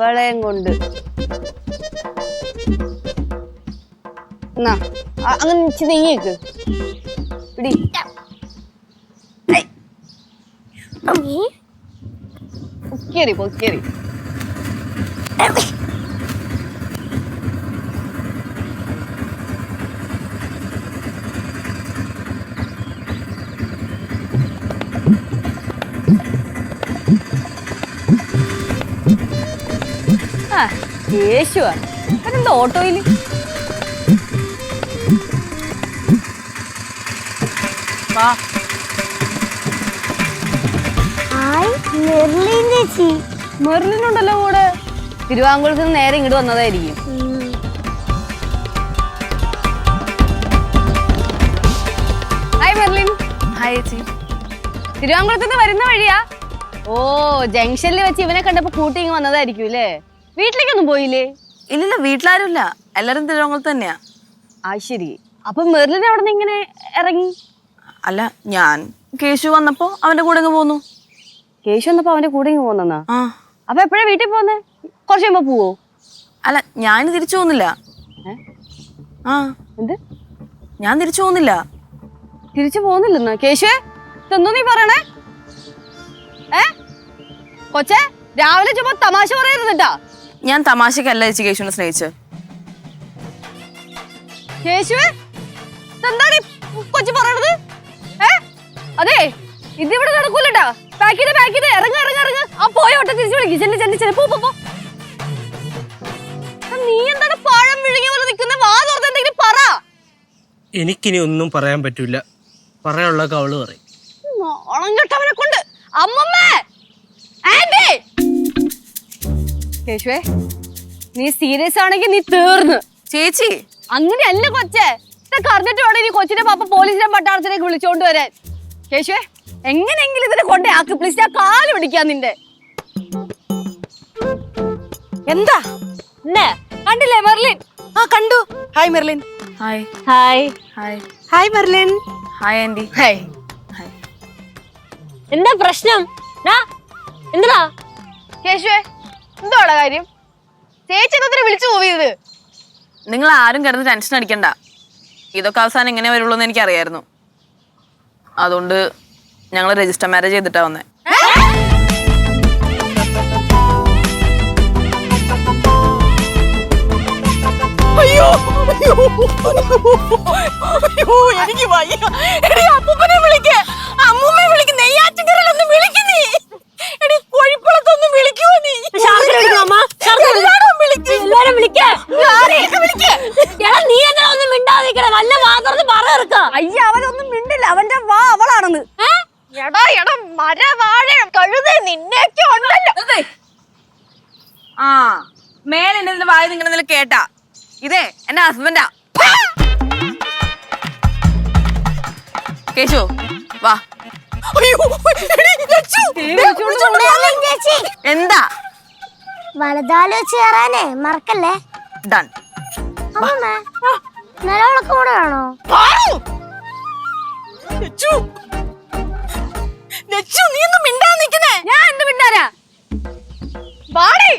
ഇവളെയും കൊണ്ട്. അങ്ങനെ നീങ്ങിക്ക് പിടി. പൊക്കേറി പൊക്കിയറി യേശുവാ അതെന്താ ചേച്ചി. മെറിലിനുണ്ടല്ലോ കൂടെ. തിരുവാങ്കുളത്ത് നിന്ന് നേരെ ഇങ്ങോട്ട് വന്നതായിരിക്കും. Hi Merlin. ഹായ് ചേച്ചി. തിരുവാങ്കുളത്ത് നിന്ന് വരുന്ന വഴിയാ? ഓ ജംഗ്ഷനിൽ വെച്ച് ഇവനെ കണ്ടപ്പോ കൂട്ടി ഇങ്ങ് വന്നതായിരിക്കും അല്ലേ? വീട്ടിലേക്കൊന്നും പോയില്ലേ? ഇല്ലില്ല വീട്ടിലാരുമില്ല എല്ലാരും തിരുവനന്തപുരത്ത് തന്നെയാ. ആ ശരി. അപ്പൊ മെർലിൻ അവിടെ നിന്ന് ഇങ്ങനെ ഇറങ്ങി? അല്ല ഞാൻ കേശു വന്നപ്പോ അവന്റെ കൂടെ അങ്ങ് പോന്നു. കേശു വന്നപ്പോ അവന്റെ കൂടെ ഇങ്ങ് പോന്നാ ആ. അപ്പൊ എപ്പോഴാ വീട്ടിൽ പോന്നെ? കുറച്ച് കഴിയുമ്പോ പോവോ? അല്ല ഞാൻ തിരിച്ചു പോകുന്നില്ല ഏ? ആ. എന്ത്? ഞാൻ തിരിച്ചു പോകുന്നില്ല തിരിച്ചു പോന്നില്ലെന്നാ? കേശുവേ ഇതെന്തോ നീ പറയണേ? ഏ? കൊച്ചേ രാവിലെ ചുമ്മാ തമാശ പറയരുന്നിട്ടാ ഞാൻ തമാശക്കല്ല ചേച്ചി കേശുവിനെ സ്നേഹിച്ച്. കേശുവേ ഇതെന്താണ് ഈ കൊച്ചു പറയണത്? ഏ? അതെ ഇതിവിടെ നടക്കൂലട്ടാ. പാക്ക് ചെയ്ത് പാക്ക് ചെയ്ത്. ഇറങ്ങ ഇറങ്ങ ഇറങ്ങ. ആ പോയോട്ടെ തിരിച്ചു വിളിക്കും. ചെല്ലു ചെല്ലു ചെല്ലു. പോ നീ എന്താണ് പഴം വിഴുങ്ങിയ പോലെ നിൽക്കുന്ന വാ തുറന്ന് എന്തെങ്കിലും പറ. എനിക്കിനി ഒന്നും പറയാൻ പറ്റൂല. പറയാനുള്ള അവൾ പറയും. കൊണ്ട്. അമ്മമ്മേ! ആന്റി! കേശുവേ നീ സീരിയസ് ആണെങ്കിൽ നീ തീർന്ന്. ചേച്ചി. അങ്ങനെയല്ല കൊച്ചേ. ഇതൊക്കെ അറിഞ്ഞിട്ട് വേണം ഇനി കൊച്ചിന്റെ പാപ്പ പോലീസിനെ പട്ടാളത്തിലേക്ക് വിളിച്ചോണ്ട് വരാൻ. കേശുവേ എങ്ങനെയെങ്കിലും ഇതിനെ കൊണ്ടേ ആക്ക്. പ്ലീസ് ഞാൻ കാൽ പിടിക്കാൻ നിന്റെ. എന്താ? കണ്ടില്ലേ മെർലിൻ? ആ കണ്ടു. Hi Merlin. Hi hi hi hi Merlin. Hi Andy hi hi എന്താ പ്രശ്നം? എന്താ കേശുവേ എന്തോടാ കാര്യം? ചേച്ചി എന്നതിനെ വിളിച്ചു പോയത് നിങ്ങൾ ആരും കിടന്ന് ടെൻഷൻ അടിക്കണ്ട. ഇതൊക്കെ അവസാനം എങ്ങനെ വരുള്ളൂ എന്ന് എനിക്കറിയായിരുന്നു. അതുകൊണ്ട് ഞങ്ങൾ രജിസ്റ്റർ മാരേജ് ചെയ്തിട്ടാ വന്നേ. അയ്യോ അയ്യോ അയ്യോ എനിക്ക് വയ്യ. എടി അപ്പൂപ്പനെ വിളിക്ക് അമ്മൂമ്മയെ വിളിക്ക് നെയ്യാറ്റിൻകരയിലൊന്ന് വിളിക്ക് നീ എടി കോഴിപ്പുളത്തൊന്ന് വിളിക്കുവോ നീ എല്ലാവരും വിളിക്ക്. എല്ലാരും വിളിക്കേ ആരെയൊക്കെ വിളിക്ക്. എടാ നീ എന്താ മിണ്ടാതിരിക്കണേ വല്ല പറ ഇറക്കാം. അയ്യ അവനൊന്നും മിണ്ടില്ല. അവന്റെ വാ അവളാണെന്ന്. എടാ എടാ മരവാഴ കഴുത നിന്നെയൊക്കെ ഉണ്ടല്ലോ. ആ മേലെ എന്റെ വായ നിങ്ങളെ കേട്ടാ. ഇതേ എന്റെ ഹസ്ബൻഡാ കേശു വാ. എന്താ? വലതാൽ വെച്ച് കയറാനേ മറക്കല്ലേ? ഡൺ അമ്മമ്മ നിലവിളക്ക് കൂടെ വേണോ പാറു. ലച്ചു. ലച്ചു, നീ ഒന്നും ഞാൻ എന്ത് മിണ്ടാരാ വാടി!